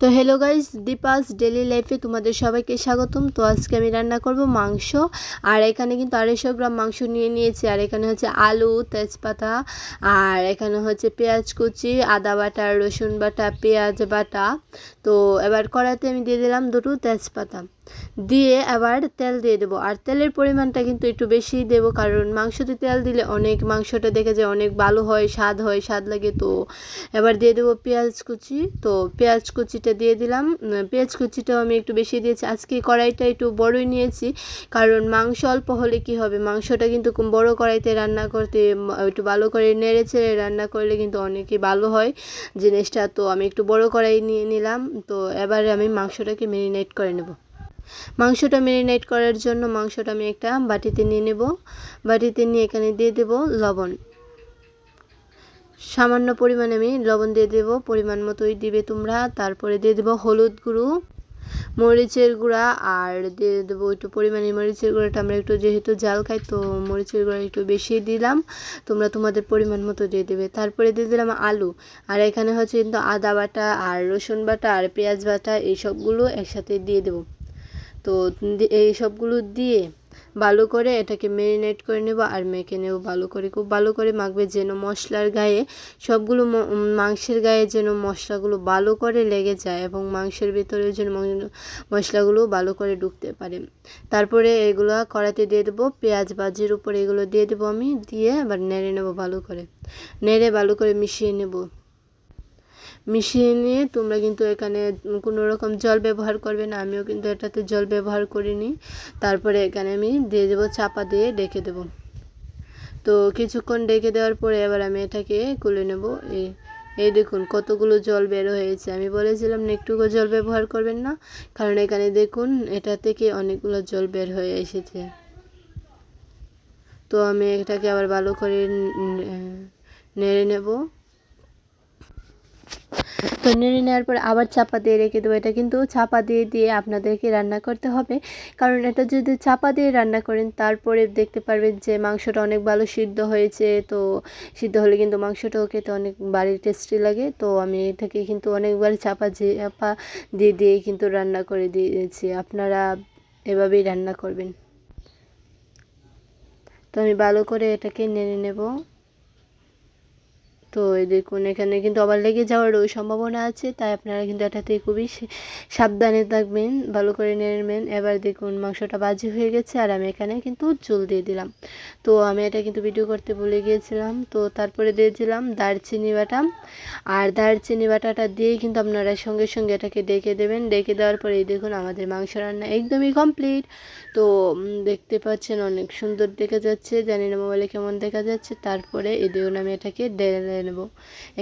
তো hello guys Deepa's daily লাইফে তোমাদের সবাইকে স্বাগতম। তো আজকে আমি রান্না করব মাংস। আর এখানে কিন্তু আড়াইশো গ্রাম মাংস নিয়ে নিয়েছি। আর এখানে হচ্ছে আলু, তেজপাতা, আর এখানে হচ্ছে পেঁয়াজ কুচি, আদা বাটা, রসুন বাটা, পেঁয়াজ বাটা। তো এবার কড়াতে আমি দিয়ে দিলাম দুটো তেজপাতা। দিয়ে আবার তেল দিয়ে দেবো। আর তেলের পরিমাণটা কিন্তু একটু বেশি দেবো, কারণ মাংসতে তেল দিলে অনেক মাংসটা দেখে যায় অনেক ভালো হয়, স্বাদ হয়, স্বাদ লাগে। তো এবার দিয়ে দেবো পেঁয়াজ কুচি। তো পেঁয়াজ কুচিটা দিয়ে দিলাম। পেঁয়াজ কুচিটাও আমি একটু বেশি দিয়েছি। আজকে কড়াইটা একটু বড়ই নিয়েছি, কারণ মাংস অল্প হলে কি হবে? মাংসটা কিন্তু বড় কড়াইতে রান্না করতে একটু ভালো করে নেড়ে ছেড়ে রান্না করলে কিন্তু অনেকই ভালো হয় জিনিসটা। তো আমি একটু বড় কড়াই নিয়ে নিলাম। তো এবারে আমি মাংসটাকে মেরিনেট করে নেব। মাংসটা মেরিনেট করার জন্য মাংসটা আমি একটা বাটিতে নিয়ে নেব। বাটিতে নিয়ে এখানে দিয়ে দেব লবণ। সামান্য পরিমাণে আমি লবণ দিয়ে দেব, পরিমাণ মতোই দিবে তোমরা। তারপরে দিয়ে দেবো হলুদ গুঁড়ো, মরিচের গুঁড়া, আর দিয়ে দেবো একটু পরিমাণে মরিচের গুঁড়াটা। আমরা একটু যেহেতু জাল খাই, তো মরিচের গুঁড়া একটু বেশি দিলাম। তোমরা তোমাদের পরিমাণ মতো দিয়ে দেবে। তারপরে দিয়ে দিলাম আলু। আর এখানে হচ্ছে কিন্তু আদা বাটা, আর রসুন বাটা, আর পেঁয়াজ বাটা, এই সবগুলো একসাথে দিয়ে দেবো। তো এই সবগুলো দিয়ে ভালো করে এটাকে ম্যারিনেট করে নেব আর মেখে নেব ভালো করে। খুব ভালো করে মাখবে যেন মশলার গায়ে সবগুলো মাংসের গায়ে যেন মশলাগুলো ভালো করে লেগে যায় এবং মাংসের ভিতরে যেন মশলাগুলো ভালো করে ঢুকতে পারে। তারপরে এগুলো কড়াতে দিয়ে দেবো পেঁয়াজ বাজির উপরে এগুলো দিয়ে দেবো আমি, দিয়ে আবার নেড়ে নেব ভালো করে। নেড়ে ভালো করে মিশিয়ে নেব। মিশিয়ে নিয়ে তোমরা কিন্তু এখানে কোনো রকম জল ব্যবহার করবে না। আমিও কিন্তু এটাতে জল ব্যবহার করিনি। তারপরে এখানে আমি দিয়ে দেবো, চাপা দিয়ে ডেকে দেবো। তো কিছুক্ষণ ডেকে দেওয়ার পরে এবার আমি এটাকে খুলে নেব। এই এই দেখুন কতগুলো জল বের হয়েছে। আমি বলেছিলাম না একটুকু জল ব্যবহার করবেন না, কারণ এখানে দেখুন এটা থেকে অনেকগুলো জল বের হয়ে এসেছে। তো আমি এটাকে আবার ভালো করে নেড়ে নেব। তো নেড়ে নেওয়ার পর আবার চাপা দিয়ে রেখে দেবো। এটা কিন্তু চাপা দিয়ে দিয়ে আপনাদেরকে রান্না করতে হবে। কারণ এটা যদি চাপা দিয়ে রান্না করেন, তারপরে দেখতে পারবেন যে মাংসটা অনেক ভালো সিদ্ধ হয়েছে। তো সিদ্ধ হলে কিন্তু মাংসটাও খেতে অনেক বাড়ি টেস্টি লাগে। তো আমি এটাকে কিন্তু অনেকবার চাপা যে, চাপা দিয়ে দিয়ে কিন্তু রান্না করে দিয়েছি। আপনারা এভাবেই রান্না করবেন। তো আমি ভালো করে এটাকে নেড়ে নেব। তো এই দেখুন, এখানে কিন্তু আবার লেগে যাওয়ার ওই সম্ভাবনা আছে, তাই আপনারা কিন্তু এটাতে খুবই সাবধানে থাকবেন, ভালো করে নেবেন। এবার দেখুন, মাংসটা বাজি হয়ে গেছে আর আমি এখানে কিন্তু চুল দিয়ে দিলাম। তো আমি এটা কিন্তু ভিডিও করতে ভুলে গিয়েছিলাম, তো তারপরে দিয়েছিলাম দারচিনি বাটা। আর দারচিনি বাটাটা দিয়েই কিন্তু আপনারা সঙ্গে সঙ্গে এটাকে ডেকে দেবেন। ডেকে দেওয়ার পরে দেখুন, আমাদের মাংস রান্না একদমই কমপ্লিট। তো দেখতে পাচ্ছেন অনেক সুন্দর দেখা যাচ্ছে, জানি না মোবাইলে কেমন দেখা যাচ্ছে। তারপরে এই দেখুন, আমি এটাকে ডেলে নেব।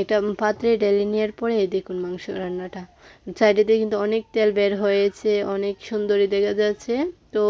একটা পাত্রে ঢেলে নেওয়ার পরে দেখুন মাংস রান্নাটা। সাইডে দিয়ে কিন্তু অনেক তেল বের হয়েছে, অনেক সুন্দরী দেখা যাচ্ছে। তো